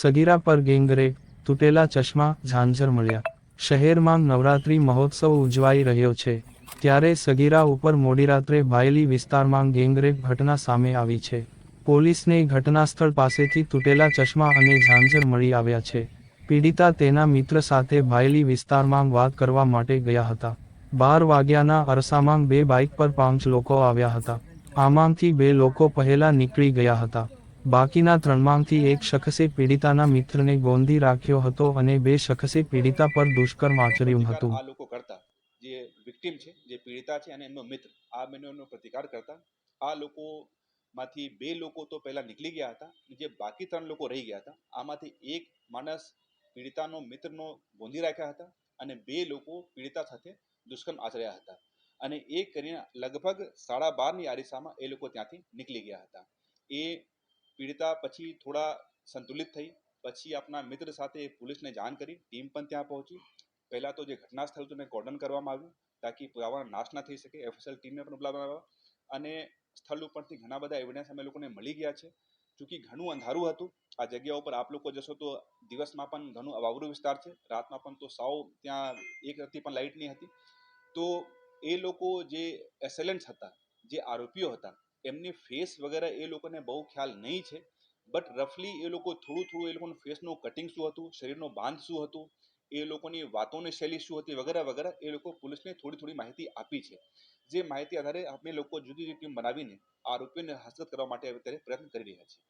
સગીરા પર ગેંગરેપ, તૂટેલા ચશ્મા, ઝાંઝર મળ્યા. શહેરમાં નવરાત્રી મહોત્સવ ઉજવાઈ રહ્યો છે. ત્યારે સગીરા ઉપર મોડી રાત્રે ભાયલી વિસ્તારમાં ગેંગરેપ ઘટના સામે આવી છે. પોલીસને ઘટના સ્થળ પાસેથી તૂટેલા ચશ્મા અને ઝાંઝર મળી આવ્યા છે. પીડિતા તેના મિત્ર સાથે ભાયલી વિસ્તારમાં વાત કરવા માટે ગયા હતા. બાર વાગ્યાના અરસામાં બે બાઇક પર પાંચ લોકો આવ્યા હતા. આમાંથી બે લોકો પહેલા નીકળી ગયા હતા. બાકીના ત્રણમાંથી એક શખસે પીડિતાના મિત્રને ગોંધી રાખ્યો હતો અને બે શખસે પીડિતા પર દુષ્કર્મ આચર્યું હતું. આ લોકો કરતા જે વિક્ટિમ છે જે પીડિતા છે અને એમનો મિત્ર આ બંનેનો પ્રતિકાર કરતા આ લોકો માંથી બે લોકો તો પહેલા નીકળી ગયા હતા જે બાકી ત્રણ લોકો રહી ગયા હતા આમાંથી એક માણસ પીડિતાનો મિત્રનો ગોંધી રાખ્યા હતા અને બે લોકો પીડિતા સાથે દુષ્કર્મ આચર્યા હતા. અને એ કરીને લગભગ સાડા બારની આરિસામાં એ લોકો ત્યાંથી નીકળી ગયા હતા. એ પીડિતા પછી થોડા સંતુલિત થઈ. પછી આપના મિત્ર સાથે પોલીસને જાણ કરી. ટીમ પણ ત્યાં પહોંચી. પહેલાં તો જે ઘટના સ્થળ હતું એને કોર્ડન કરવામાં આવ્યું, તાકી પુરાવાનો નાશ ના થઈ શકે. એફએસએલ ટીમને પણ બોલાવવામાં અને સ્થળ ઉપરથી ઘણા બધા એવિડન્સ અમે લોકોને મળી ગયા છે. ચૂંકી ઘણું અંધારું હતું. આ જગ્યા ઉપર આપ લોકો જશો તો દિવસમાં પણ ઘણું અવાવરું વિસ્તાર છે. રાતમાં પણ તો સાવ ત્યાં એક રતી પણ લાઇટ નહીં હતી. તો એ લોકો જે એસેલન્ટ્સ હતા, જે આરોપીઓ હતા એમની ફેસ વગેરે એ લોકોને બહુ ખ્યાલ નહીં છે. બટ રફલી એ લોકો થોડું થોડું એ લોકોનું ફેસનું કટિંગ શું હતું, શરીરનો બાંધ શું હતું, એ લોકોની વાતોની શૈલી શું હતી વગેરે વગેરે એ લોકો પોલીસને થોડી થોડી માહિતી આપી છે. જે માહિતી આધારે આપણે લોકો જુદી જુદી ટીમ બનાવીને આરોપીઓને હસ્તગત કરવા માટે અત્યારે પ્રયત્ન કરી રહ્યા છીએ.